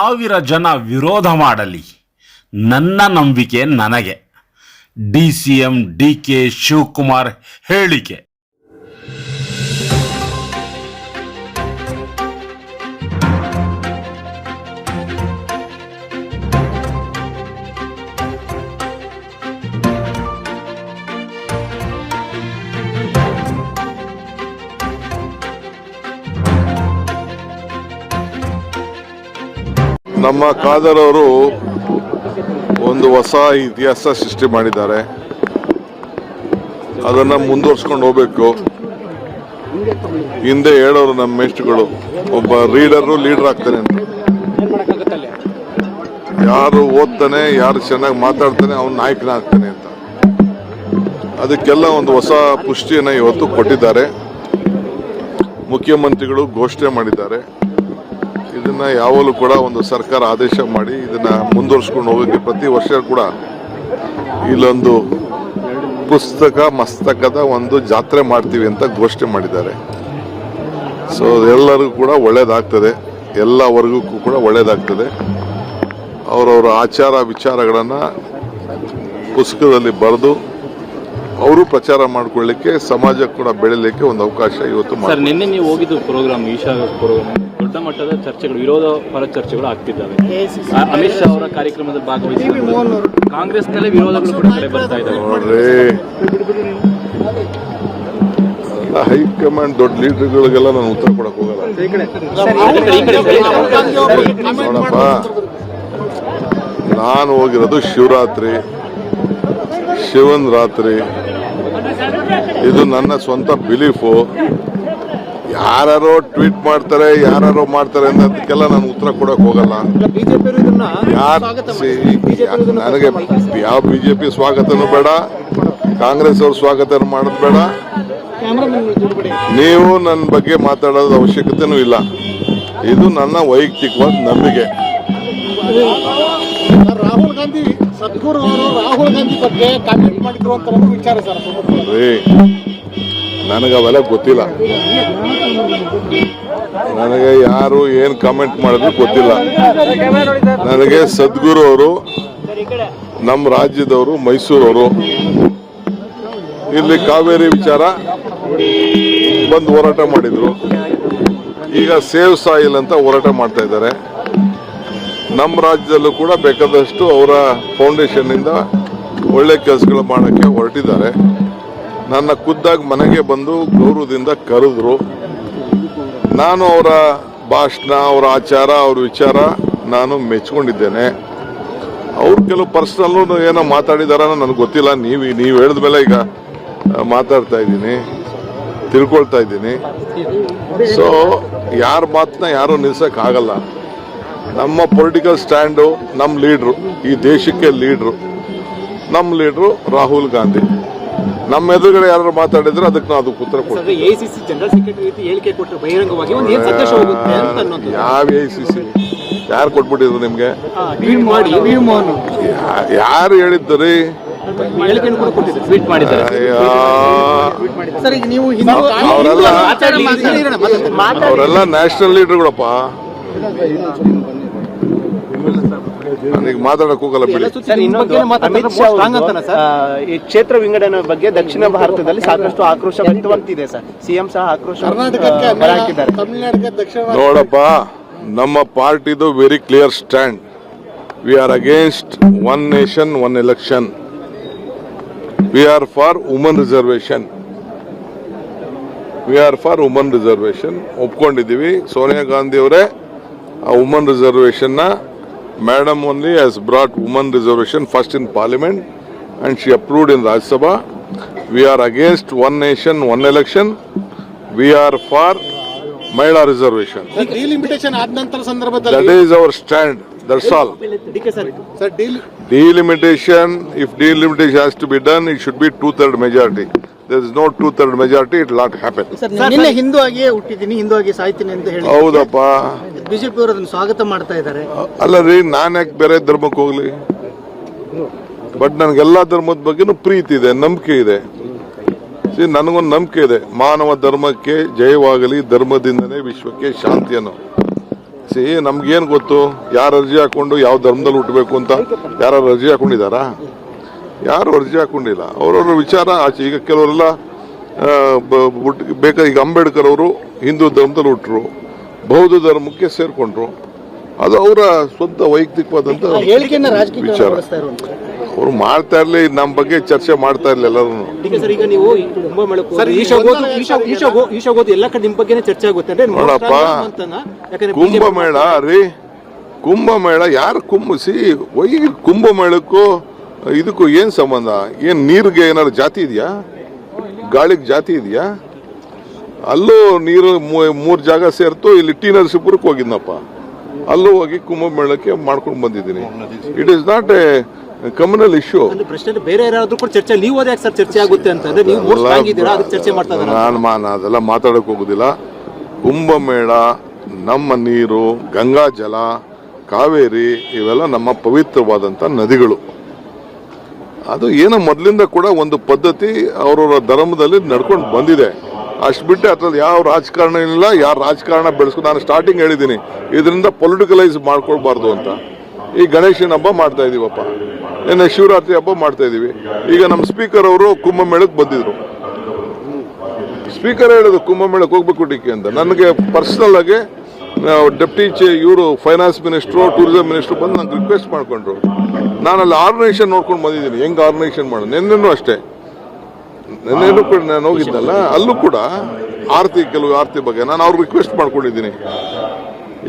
ಸಾವಿರ ಜನ ವಿರೋಧ ಮಾಡಲಿ. ನನ್ನ ನಂಬಿಕೆ ನನಗೆ. D C M D K Shivakumar ಹೇಳಿಕೆ. ನಮ್ಮ ಖಾದರ್ ಅವರು ಒಂದು ಹೊಸ ಇತಿಹಾಸ ಸೃಷ್ಟಿ ಮಾಡಿದ್ದಾರೆ. ಅದನ್ನ ಮುಂದುವರ್ಸ್ಕೊಂಡು ಹೋಗ್ಬೇಕು. ಹಿಂದೆ ಹೇಳೋರು ನಮ್ಮ ಮೇಷ್ಟ್ರುಗಳು. ಒಬ್ಬ ರೀಡರು, ಲೀಡರ್ ಆಗ್ತಾನೆ ಅಂತ. ಯಾರು ಓದ್ತಾನೆ, ಯಾರು ಚೆನ್ನಾಗಿ ಮಾತಾಡ್ತಾನೆ, ಅವ್ನು ನಾಯಕನ ಆಗ್ತಾನೆ ಅಂತ. ಅದಕ್ಕೆಲ್ಲ ಒಂದು ಹೊಸ ಪುಷ್ಟಿಯನ್ನು ಇವತ್ತು ಕೊಟ್ಟಿದ್ದಾರೆ. ಮುಖ್ಯಮಂತ್ರಿಗಳು ಘೋಷಣೆ ಮಾಡಿದ್ದಾರೆ. ಇದನ್ನ ಯಾವಾಗಲೂ ಕೂಡ ಒಂದು ಸರ್ಕಾರ ಆದೇಶ ಮಾಡಿ ಇದನ್ನ ಮುಂದುವರ್ಸ್ಕೊಂಡು ಹೋಗಕ್ಕೆ ಪ್ರತಿ ವರ್ಷ ಕೂಡ ಇಲ್ಲೊಂದು ಪುಸ್ತಕ ಮಸ್ತಕದ ಒಂದು ಜಾತ್ರೆ ಮಾಡ್ತೀವಿ ಅಂತ ಘೋಷಣೆ ಮಾಡಿದ್ದಾರೆ. ಸೊ ಎಲ್ಲರಿಗೂ ಕೂಡ ಒಳ್ಳೇದಾಗ್ತದೆ. ಎಲ್ಲ ವರ್ಗಕ್ಕೂ ಕೂಡ ಒಳ್ಳೇದಾಗ್ತದೆ. ಅವರವರ ಆಚಾರ ವಿಚಾರಗಳನ್ನು ಪುಸ್ತಕದಲ್ಲಿ ಬರೆದು ಅವರು ಪ್ರಚಾರ ಮಾಡ್ಕೊಳ್ಳಿಕ್ಕೆ ಸಮಾಜ ಕೂಡ ಬೆಳಿಲಿಕ್ಕೆ ಒಂದು ಅವಕಾಶ ಇವತ್ತು ನಿನ್ನೆ ನೀವು ಹೋಗಿದ್ದು ಪ್ರೋಗ್ರಾಮ್ ಈಶಾ ಪ್ರೋಗ್ರಾಮ್ ದೊಡ್ಡ ಮಟ್ಟದ ಚರ್ಚೆಗಳು ವಿರೋಧ ಪರ ಚರ್ಚೆಗಳು ಆಗ್ತಿದ್ದಾವೆ ಅಮಿತ್ ಶಾ ಅವರ ಕಾರ್ಯಕ್ರಮದಲ್ಲಿ ಭಾಗವಹಿಸಿ ಕಾಂಗ್ರೆಸ್ನಲ್ಲೇ ವಿರೋಧಗಳು ಕೂಡ ಕಡೆ ಬರ್ತಾ ಇದ್ದಾವೆ. ಹೈಕಮಾಂಡ್ ದೊಡ್ಡ ಲೀಡರ್ಗಳಿಗೆಲ್ಲ ನಾನು ಉತ್ತರ ಕೊಡಕ್ ಹೋಗಲ್ಲ. ನೋಡಪ್ಪ. ನಾನು ಹೋಗಿರೋದು ಶಿವರಾತ್ರಿ ಶಿವನ್ ರಾತ್ರಿ. ಇದು ನನ್ನ ಸ್ವಂತ ಬಿಲೀಫು. ಯಾರೋ ಟ್ವೀಟ್ ಮಾಡ್ತಾರೆ ಯಾರೋ ಮಾಡ್ತಾರೆ ಅನ್ನೋದಕ್ಕೆಲ್ಲ ನಾನು ಉತ್ತರ ಕೊಡಕ್ ಹೋಗಲ್ಲ. ನನಗೆ ಯಾವ ಬಿಜೆಪಿ ಸ್ವಾಗತನೂ ಬೇಡ ಕಾಂಗ್ರೆಸ್ ಅವ್ರ ಸ್ವಾಗತ ಮಾಡೋದು ಬೇಡ. ನೀವು ನನ್ನ ಬಗ್ಗೆ ಮಾತಾಡೋದು ಅವಶ್ಯಕತೆನೂ ಇಲ್ಲ. ಇದು ನನ್ನ ವೈಯಕ್ತಿಕವಾದ ನಂಬಿಕೆ. ರಾಹುಲ್ ಗಾಂಧಿ ಸದ್ಗುರು ರಾಹುಲ್ ಗಾಂಧಿ ಬಗ್ಗೆ ಕಾಮೆಂಟ್ ಮಾಡಿದ್ರು ಅಂತ ವಿಚಾರ ಸರ್. ನನಗೆ ಅವೆಲ್ಲ ಗೊತ್ತಿಲ್ಲ. ನನಗೆ ಯಾರು ಏನು ಕಮೆಂಟ್ ಮಾಡಿದ್ರು ಗೊತ್ತಿಲ್ಲ. ನನಗೆ ಸದ್ಗುರು ಅವರು ನಮ್ಮ ರಾಜ್ಯದವರು, ಮೈಸೂರವರು. ಇಲ್ಲಿ ಕಾವೇರಿ ವಿಚಾರ ಬಂದು ಹೋರಾಟ ಮಾಡಿದ್ರು. ಈಗ ಸೇವ್ ಸಾಯಿಲ್ ಅಂತ ಹೋರಾಟ ಮಾಡ್ತಾ ಇದ್ದಾರೆ. ನಮ್ಮ ರಾಜ್ಯದಲ್ಲೂ ಕೂಡ ಬೇಕಾದಷ್ಟು ಅವರ ಫೌಂಡೇಶನ್ ಇಂದ ಒಳ್ಳೆ ಕೆಲಸಗಳು ಮಾಡೋಕ್ಕೆ ಹೊರಟಿದ್ದಾರೆ. ನನ್ನ ಖುದ್ದಾಗಿ ಮನೆಗೆ ಬಂದು ಗೌರವದಿಂದ ಕರೆದ್ರು. ನಾನು ಅವರ ಭಾಷಣ, ಅವರ ಆಚಾರ, ಅವ್ರ ವಿಚಾರ ನಾನು ಮೆಚ್ಕೊಂಡಿದ್ದೇನೆ. ಅವ್ರು ಕೆಲವು ಪರ್ಸನಲ್ ಏನೋ ಮಾತಾಡಿದಾರ ನನಗೆ ಗೊತ್ತಿಲ್ಲ. ನೀವು ನೀವು ಹೇಳಿದ ಮೇಲೆ ಈಗ ಮಾತಾಡ್ತಾ ಇದ್ದೀನಿ, ತಿಳ್ಕೊಳ್ತಾ ಇದ್ದೀನಿ. ಸೊ ಯಾರ ಮಾತನ್ನ ಯಾರು ನಿಲ್ಸೋಕ್ಕಾಗಲ್ಲ. ನಮ್ಮ ಪೊಲಿಟಿಕಲ್ ಸ್ಟ್ಯಾಂಡು ನಮ್ಮ ಲೀಡ್ರು ಈ ದೇಶಕ್ಕೆ ಲೀಡ್ರು ನಮ್ಮ ಲೀಡ್ರು ರಾಹುಲ್ ಗಾಂಧಿ. ನಮ್ಮ ಎದುರುಗಡೆ ಯಾರು ಮಾತಾಡಿದ್ರೆ ಅದಕ್ಕೆ ನಾವು ಅದಕ್ಕೆ ಉತ್ತರ ಕೊಡ್ತೀವಿ. ಎಸಿಸಿ ಜನರಲ್ ಸೆಕ್ರೆಟರಿ ರೀತಿ ಹೇಳಿಕೆ ಕೊಟ್ಟರು ಬಹಿರಂಗವಾಗಿ ಒಂದು ಏನ್ ಸಂದೇಶ ಹೋಗುತ್ತೆ ಅಂತ ಅನ್ನೋದು. ಯಾವ ಎ ಸಿ ಸಿ ಯಾರು ಕೊಟ್ಬಿಟ್ಟಿದ್ರು ನಿಮ್ಗೆ? ಯಾರು ಹೇಳಿದ್ದು ರೀ ಹೇಳಿಕೆಯನ್ನು ಟ್ವೀಟ್ ಮಾಡಿದ್ದಾರೆ. ಸರ್ ಈಗ ನೀವು ಹಿಂದೂ ಅವರೆಲ್ಲ ಆಚಾರ ಮಾತಾಡಿರೋಣ, ಮಾತಾಡಿ. ಅವರೆಲ್ಲ ನ್ಯಾಷನಲ್ ಲೀಡರ್ಗಳಪ್ಪ ನನಗೆ ಮಾತಾಡಕ್ ಹೋಗಲ್ಲ ಬಿಡಿ. ಈ ಕ್ಷೇತ್ರ ವಿಂಗಡನೆ ಬಗ್ಗೆ ದಕ್ಷಿಣ ಭಾರತದಲ್ಲಿ ಸಾಕಷ್ಟು ಆಕ್ರೋಶ ವ್ಯಕ್ತವಾಗ್ತಿದೆ ಸರ್. ಸಿಎಂ ಸಹ ಆಕ್ರೋಶ ನೋಡಪ್ಪ ನಮ್ಮ ಪಾರ್ಟಿದು very clear stand we are against one nation one election we are for woman reservation we are for woman reservation ಒಪ್ಕೊಂಡಿದ್ದೀವಿ. Sonia Gandhi ಅವರೇ ಆ ವುಮನ್ ರಿಸರ್ವೇಶನ್ ನ madam only has brought woman reservation first in parliament and she approved in Rajya Sabha we are against one nation one election we are for ಮಹಿಳಾ reservation delimitation ಆದ ನಂತರ That ಸಂದರ್ಭದಲ್ಲಿ is our stand. That's all. Sir deal Delimitation, if delimitation has to be done, it should be two-third majority. There is no two-third majority, it will not happen. Sir ನಿನ್ನೆ ಹಿಂದೂ ಆಗಿಯೇ ಹುಟ್ಟಿದ್ದೀನಿ ಹಿಂದೂ ಆಗಿ ಸಾಯ್ತೀನಿ ಅಂತ ಹೇಳಿ ಹೌದಪ್ಪ BJP ಅವರು ಅದನ್ನು ಸ್ವಾಗತ ಮಾಡ್ತಾ ಇದ್ದಾರೆ. ಅಲ್ಲ ರೀ ನಾನು ಯಾಕೆ ಬೇರೆ ಧರ್ಮಕ್ಕೆ ಹೋಗ್ಲಿ? ಬಟ್ ನನಗೆಲ್ಲ ಧರ್ಮದ ಬಗ್ಗೆನೂ ಪ್ರೀತಿ ಇದೆ, ನಂಬಿಕೆ ಇದೆ. ನನಗೊಂದು ನಂಬಿಕೆ ಇದೆ. ಮಾನವ ಧರ್ಮಕ್ಕೆ ಜಯವಾಗಲಿ ಧರ್ಮದಿಂದನೇ ವಿಶ್ವಕ್ಕೆ ಶಾಂತಿ ಅನ್ನೋ. ಸಿ ನಮ್ಗೇನು ಗೊತ್ತು? ಯಾರು ಅರ್ಜಿ ಹಾಕೊಂಡು ಯಾವ ಧರ್ಮದಲ್ಲಿ ಹುಟ್ಟಬೇಕು ಅಂತ? ಯಾರು ಅರ್ಜಿ ಹಾಕೊಂಡಿದ್ದಾರಾ? ಯಾರು ಅರ್ಜಿ ಹಾಕೊಂಡಿಲ್ಲ? ಅವ್ರವ್ರ ವಿಚಾರ ಆಚೆ. ಈಗ ಕೆಲವರೆಲ್ಲ ಬೇಕಾ, ಈಗ ಅಂಬೇಡ್ಕರ್ ಅವರು ಹಿಂದೂ ಧರ್ಮದಲ್ಲಿ ಹುಟ್ಟರು ಬೌದ್ಧ ಧರ್ಮಕ್ಕೆ ಸೇರ್ಕೊಂಡ್ರು. ಅದು ಅವರ ಸ್ವಂತ ರಾಜಕೀಯ ವಿಚಾರ. ಅವರು ಮಾಡ್ತಾ ಇರಲಿ ನಮ್ಮ ಬಗ್ಗೆ ಚರ್ಚೆ ಮಾಡ್ತಾ ಇರ್ಲಿ ಎಲ್ಲರೂ ನೋಡಪ್ಪ. ಯಾಕಂದ್ರೆ ಕುಂಭಮೇಳ ರೀ. ಕುಂಭಮೇಳ ಯಾರು ಕುಂಬಿಸಿ ವೈ ಕುಂಭಮೇಳಕ್ಕೂ ಇದಕ್ಕೂ ಏನ್ ಸಂಬಂಧ? ಏನ್ ನೀರಿಗೆ ಏನಾದ್ರು ಜಾತಿ ಇದೆಯಾ? ಗಾಳಿಗೆ ಜಾತಿ ಇದೆಯಾ? ಅಲ್ಲೂ ನೀರು ಮೂರು ಜಾಗ ಸೇರ್ತು ಇಲ್ಲಿ ಟಿ ನರಸೀಪುರಕ್ಕೆ ಹೋಗಿದ್ನಪ್ಪ. ಅಲ್ಲೂ ಹೋಗಿ ಕುಂಭಮೇಳಕ್ಕೆ ಮಾಡ್ಕೊಂಡು ಬಂದಿದ್ದೀನಿ. It is not a communal issue ಪ್ರಶ್ನೆ ಬೇರೆ ಯಾರಾದ್ರೂ ಕೂಡ ಚರ್ಚೆ ನೀವು ಯಾಕೆ ಸರ್ ಚರ್ಚೆ ಆಗುತ್ತೆ ಅಂತಂದ್ರೆ ನೀವು ಅದಕ್ಕೆ ಚರ್ಚೆ ಮಾಡ್ತಾ ನಾನು ಮಾನ ಅದೆಲ್ಲ ಮಾತಾಡಕ್ ಹೋಗುದಿಲ್ಲ. ಕುಂಭಮೇಳ ನಮ್ಮ ನೀರು ಗಂಗಾ ಜಲ ಕಾವೇರಿ ಇವೆಲ್ಲ ನಮ್ಮ ಪವಿತ್ರವಾದಂಥ ನದಿಗಳು. ಅದು ಏನೋ ಮೊದಲಿಂದ ಕೂಡ ಒಂದು ಪದ್ಧತಿ ಅವರವರ ಧರ್ಮದಲ್ಲಿ ನಡ್ಕೊಂಡು ಬಂದಿದೆ. ಅಷ್ಟು ಬಿಟ್ಟು ಅದ್ರಲ್ಲಿ ಯಾವ ರಾಜಕಾರಣ ಇಲ್ಲ, ಯಾರು ರಾಜಕಾರಣ ಬೆಳೆಸ್ಕೊ ನಾನು ಸ್ಟಾರ್ಟಿಂಗ್ ಹೇಳಿದ್ದೀನಿ ಇದರಿಂದ ಪೊಲಿಟಿಕಲೈಸ್ ಮಾಡ್ಕೊಳ್ಬಾರ್ದು ಅಂತ. ಈ ಗಣೇಶನ ಹಬ್ಬ ಮಾಡ್ತಾ ಇದೀವಪ್ಪ. ನಿನ್ನೆ ಶಿವರಾತ್ರಿ ಹಬ್ಬ ಮಾಡ್ತಾ ಇದ್ದೀವಿ ಈಗ ನಮ್ಮ ಸ್ಪೀಕರ್ ಅವರು ಕುಂಭಮೇಳಕ್ಕೆ ಬಂದಿದ್ರು. ಸ್ಪೀಕರ್ ಹೇಳಿದ್ರು, ಕುಂಭಮೇಳಕ್ಕೆ ಹೋಗ್ಬೇಕು ಅಂತ. ನನಗೆ ಪರ್ಸನಲ್ ಆಗಿ ಡೆಪ್ಟಿ ಚೇ ಇವರು ಫೈನಾನ್ಸ್ ಮಿನಿಸ್ಟ್ರು ಟೂರಿಸಂ ಮಿನಿಸ್ಟ್ರು ಬಂದು ನಂಗೆ ರಿಕ್ವೆಸ್ಟ್ ಮಾಡ್ಕೊಂಡ್ರು. ನಾನು ಅಲ್ಲಿ ಆರ್ಗನೈಸೇಷನ್ ನೋಡ್ಕೊಂಡು ಬಂದಿದ್ದೀನಿ. ಹೆಂಗ್ ಆರ್ಗನೈಸೇಷನ್ ಮಾಡೋದು? ನಿನ್ನೆನೂ ಅಷ್ಟೇ. ನಿನ್ನೆನೂ ಕೂಡ ನಾನು ಹೋಗಿದ್ದಲ್ಲ ಅಲ್ಲೂ ಕೂಡ ಆರತಿ ಕೆಲವು ಆರತಿ ಬಗ್ಗೆ ನಾನು ಅವ್ರಿಗೆ ರಿಕ್ವೆಸ್ಟ್ ಮಾಡ್ಕೊಂಡಿದ್ದೀನಿ.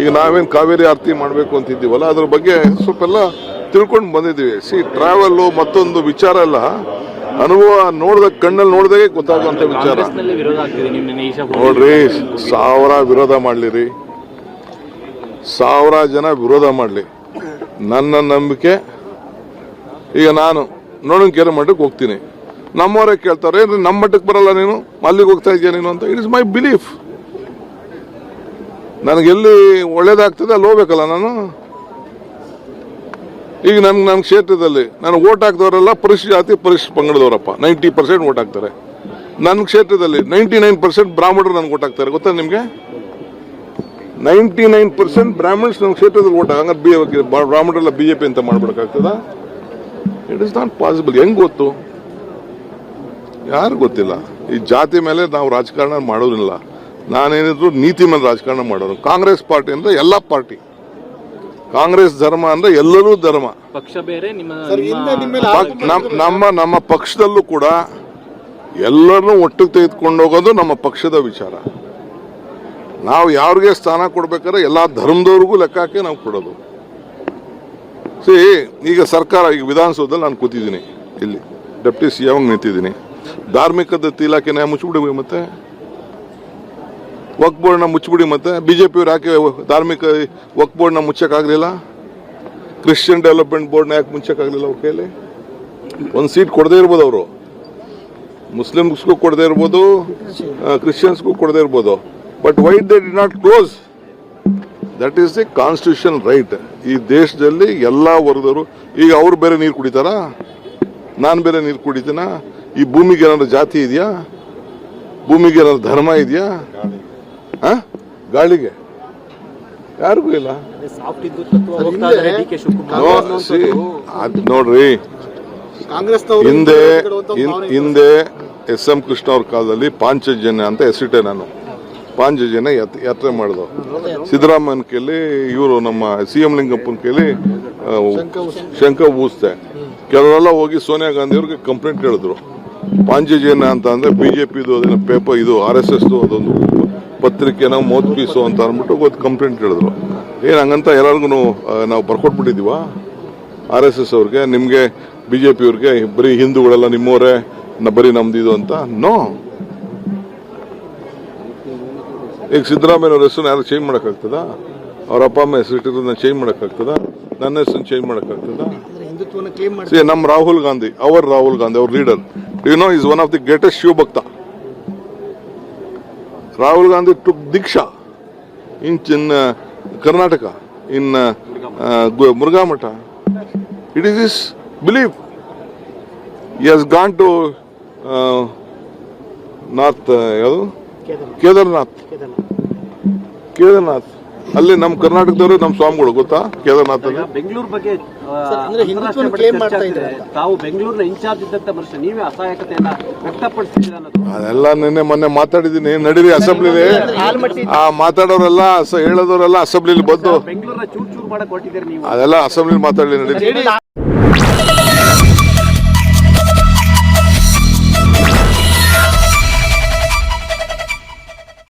ಈಗ ನಾವೇನು ಕಾವೇರಿ ಆರತಿ ಮಾಡಬೇಕು ಅಂತಿದ್ದೀವಲ್ಲ ಅದ್ರ ಬಗ್ಗೆ ಸ್ವಲ್ಪ ಎಲ್ಲ ತಿಳ್ಕೊಂಡು ಬಂದಿದ್ದೀವಿ. ಸಿ ಟ್ರಾವೆಲ್ಲು ಮತ್ತೊಂದು ವಿಚಾರ ಎಲ್ಲ ಅನುಭವ ನೋಡಿದ ಕಣ್ಣಲ್ಲಿ ನೋಡಿದಾಗೆ ಗೊತ್ತಾಗುವಂಥ ವಿಚಾರ. ನೋಡ್ರಿ ಸಾವಿರ ವಿರೋಧ ಮಾಡಲಿರಿ. ಸಾವಿರ ಜನ ವಿರೋಧ ಮಾಡಲಿ. ನನ್ನ ನಂಬಿಕೆ ಈಗ ನಾನು ನೋಡೋಣ ಮಾಡಕ್ಕೆ ಹೋಗ್ತೀನಿ. ನಮ್ಮವರೇ ಕೇಳ್ತಾರೆ, ಏನ್ರಿ, ನಮ್ಮ ಮಟ್ಟಕ್ಕೆ ಬರಲ್ಲ ನೀನು? ಅಲ್ಲಿಗೆ ಹೋಗ್ತಾ ಇದೆಯಾ ನೀನು? ಅಂತ. ಇಟ್ ಇಸ್ ಮೈ ಬಿಲೀಫ್ ನನಗೆಲ್ಲಿ ಒಳ್ಳೇದಾಗ್ತದೆ ಅಲ್ಲಿ ಹೋಗ್ಬೇಕಲ್ಲ ನಾನು? ಈಗ ನನ್ಗೆ ನನ್ನ ಕ್ಷೇತ್ರದಲ್ಲಿ ನಾನು ಓಟ್ ಹಾಕಿದವರೆಲ್ಲ ಪರಿಶಿಷ್ಟ ಜಾತಿ ಪರಿಶಿಷ್ಟ ಪಂಗಡದವರಪ್ಪ. ನೈಂಟಿ ಪರ್ಸೆಂಟ್ ಓಟ್ ಹಾಕ್ತಾರೆ. ನನ್ನ ಕ್ಷೇತ್ರದಲ್ಲಿ ನೈಂಟಿ ನೈನ್ ಪರ್ಸೆಂಟ್ ಬ್ರಾಹ್ಮಣರು ನನ್ಗೆ ಓಟ್ ಹಾಕ್ತಾರೆ. ಗೊತ್ತಾ ನಿಮಗೆ? ನೈಂಟಿ ನೈನ್ ಪರ್ಸೆಂಟ್ ಬ್ರಾಹ್ಮಣ್ಸ್ ನಮ್ಮ ಕ್ಷೇತ್ರದಲ್ಲಿ ಓಟ್ ಹಂಗಾರೆ ಬಿ ಬ್ರಾಹ್ಮಣರೆಲ್ಲ ಬಿ ಜೆ ಪಿ ಅಂತ ಮಾಡ್ಬೇಕಾಗ್ತದ ಇಟ್ ಇಸ್ ನಾಟ್ ಪಾಸಿಬಲ್ ಹೆಂಗ್ ಗೊತ್ತು? ಯಾರು ಗೊತ್ತಿಲ್ಲ. ಈ ಜಾತಿ ಮೇಲೆ ನಾವು ರಾಜಕಾರಣ ಮಾಡೋದಿಲ್ಲ ನಾನೇನಿದ್ರು ನೀತಿ ಮೇಲೆ ರಾಜಕಾರಣ ಮಾಡೋದು ಕಾಂಗ್ರೆಸ್ ಪಾರ್ಟಿ ಅಂದ್ರೆ ಎಲ್ಲ ಪಾರ್ಟಿ. ಕಾಂಗ್ರೆಸ್ ಧರ್ಮ ಅಂದ್ರೆ ಎಲ್ಲರೂ ಧರ್ಮ. ಪಕ್ಷ ಬೇರೆ ನಮ್ಮ ನಮ್ಮ ಪಕ್ಷದಲ್ಲೂ ಕೂಡ ಎಲ್ಲರನ್ನೂ ಒಟ್ಟಿಗೆ ತೆಗೆದುಕೊಂಡು ಹೋಗೋದು ನಮ್ಮ ಪಕ್ಷದ ವಿಚಾರ. ನಾವು ಯಾರಿಗೆ ಸ್ಥಾನ ಕೊಡ್ಬೇಕಾದ್ರೆ ಎಲ್ಲ ಧರ್ಮದವ್ರಿಗೂ ಲೆಕ್ಕ ಹಾಕಿ ನಾವು ಕೊಡೋದು. ಸಿ ಈಗ ಸರ್ಕಾರ ಈಗ ವಿಧಾನಸೌಧದಲ್ಲಿ ನಾನು ಕೂತಿದ್ದೀನಿ. ಇಲ್ಲಿ ಡೆಪ್ಟಿ ಸಿ ಎಂ ನಿಂತಿದ್ದೀನಿ? ಧಾರ್ಮಿಕ ದತ್ತಿ ಇಲಾಖೆನ ಮುಚ್ಚಿಬಿಡಿ ಮತ್ತೆ? ವಕ್ ಬೋರ್ಡ್ನ ಮುಚ್ಚಿಬಿಡಿ ಮತ್ತೆ? ಪಿಯವ್ರು ಯಾಕೆ ಧಾರ್ಮಿಕ ವಕ್ ಬೋರ್ಡ್ನ ಮುಚ್ಚಕ್ಕಾಗಲಿಲ್ಲ? ಕ್ರಿಶ್ಚಿಯನ್ ಡೆವಲಪ್ಮೆಂಟ್ ಬೋರ್ಡ್ನ ಯಾಕೆ ಮುಚ್ಚಕ್ಕಾಗಲಿಲ್ಲ ಅವ್ರ ಕೈಯಲ್ಲಿ ಒಂದು ಸೀಟ್ ಕೊಡದೇ ಇರ್ಬೋದು ಅವರು. ಮುಸ್ಲಿಮ್ಸ್ಗೂ ಕೊಡದೇ ಇರ್ಬೋದು ಕ್ರಿಶ್ಚಿಯನ್ಸ್ಗೂ ಕೊಡದೇ ಇರ್ಬೋದು. But why they did not close that is the constitution right ಈ ದೇಶದಲ್ಲಿ ಎಲ್ಲ ವರ್ಗದವರು, ಈಗ ಅವ್ರು ಬೇರೆ ನೀರು ಕುಡಿತಾರಾ? ನಾನು ಬೇರೆ ನೀರು ಕುಡಿತೀನ? ಈ ಭೂಮಿಗೆ ಏನಾದ್ರು ಜಾತಿ ಇದೆಯಾ? ಭೂಮಿಗೆ ಏನಾದ್ರು ಧರ್ಮ ಇದೆಯಾ? ಹಾ? ಗಾಳಿಗೆ? ಯಾರಿಗೂ ಇಲ್ಲ. ಅದ್ ನೋಡ್ರಿ. ಹಿಂದೆ ಹಿಂದೆ ಎಸ್ ಎಂ ಕೃಷ್ಣ ಅವ್ರ ಕಾಲದಲ್ಲಿ ಪಾಂಚಜನ್ಯ ಅಂತ ಹೆಸರಿಟ್ಟೆ ನಾನು. ಪಾಂಚಜನ್ಯ ಯಾತ್- ಯಾತ್ರೆ ಮಾಡಿದ್ರು ಸಿದ್ದರಾಮಯ್ಯನ ಕೇಳಿ ಇವರು ನಮ್ಮ ಸಿ ಎಂ ಲಿಂಗಪ್ಪನ ಕೇಳಿ ಶಂಕ ಊಸ್ತೆ ಕೆಲವರೆಲ್ಲ ಹೋಗಿ ಸೋನಿಯಾ ಗಾಂಧಿ ಅವ್ರಿಗೆ ಕಂಪ್ಲೇಂಟ್ ಹೇಳಿದ್ರು ಪಾಂಚಜನ್ಯ ಅಂತ ಅಂದ್ರೆ ಬಿಜೆಪಿದು ಅದನ್ನ ಪೇಪರ್ ಇದು ಆರ್ ಎಸ್ ಎಸ್ ಅದೊಂದು ಪತ್ರಿಕೆನ ಮೌತ್ ಪೀಸು ಅಂತ ಅಂದ್ಬಿಟ್ಟು ಒಂದು ಕಂಪ್ಲೇಂಟ್ ಹೇಳಿದ್ರು. ಏನ್ ಹಂಗಂತ ಎಲ್ಲರಿಗೂ ನಾವು ಬರ್ಕೊಟ್ಬಿಟ್ಟಿದೀವಾ ಆರ್ ಎಸ್ ಎಸ್ ಅವ್ರಿಗೆ ನಿಮಗೆ ಬಿ ಜೆ ಬರೀ ಹಿಂದೂಗಳೆಲ್ಲ ನಿಮ್ಮವರೇ ಬರೀ ನಮ್ದಿದು ಅಂತ? ನೋ ಈಗ ಸಿದ್ದರಾಮಯ್ಯ ಅವ್ರ ಹೆಸರು ಯಾರು ಚೇಂಜ್ ಮಾಡೋಕ್ಕಾಗ್ತದ? ಅವ್ರ ಅಪ್ಪ ಅಮ್ಮ ಹೆಸರು ಇಟ್ಟಿರೋದನ್ನ ಚೇಂಜ್ ಮಾಡೋಕ್ಕಾಗ್ತದ? ನನ್ನ ಹೆಸರು ಚೇಂಜ್ ಮಾಡೋಕ್ಕಾಗ್ತದ? ಆಗ್ತದ ನಮ್ಮ ರಾಹುಲ್ ಗಾಂಧಿ ಅವರ್ ರಾಹುಲ್ ಗಾಂಧಿ ಅವ್ರ leader you know is one of the greatest ಶಿವಭಕ್ತ Rahul Gandhi took Diksha in Chin Karnataka in Murugha Math it is is believe yes gone to north ಯಾವುದು ಕೇದಾರ್ನಾಥ್ ಕೇದಾರ್ನಾಥ್ ಅಲ್ಲಿ ನಮ್ಮ ಕರ್ನಾಟಕದವರು ನಮ್ಮ ಸ್ವಾಮಿಗಳು ಗೊತ್ತಾ? ಕೇದಾರನಾಥ ಬೆಂಗಳೂರು ಬಗ್ಗೆ ತಾವು ಬೆಂಗಳೂರಿನ ಇನ್ಚಾರ್ಜ್ ಇದ್ದಂತ ಮನುಷ್ಯ ನೀವೇ ಅಸಹಾಯಕತೆಯನ್ನ ವ್ಯಕ್ತಪಡಿಸಿದ್ದೀರ ಅನ್ನೋದು. ಅದೆಲ್ಲ ನಿನ್ನೆ ಮೊನ್ನೆ ಮಾತಾಡಿದ್ದೀನಿ. ನಡೀರಿ ಅಸೆಂಬ್ಲಿಲಿ? ಆ ಮಾತಾಡೋರೆಲ್ಲ ಹೇಳೋದವರೆಲ್ಲ ಅಸೆಂಬ್ಲಿಲಿ ಬಂದು. ಬೆಂಗಳೂರಿನ ಚೂರ್ ಚೂರ್ ಮಾಡಕ್ ಹೊರಟಿದ್ದೀರಿ ನೀವು. ಅದೆಲ್ಲ ಅಸೆಂಬ್ಲಿ ಮಾತಾಡಲಿ ನಡೀರಿ.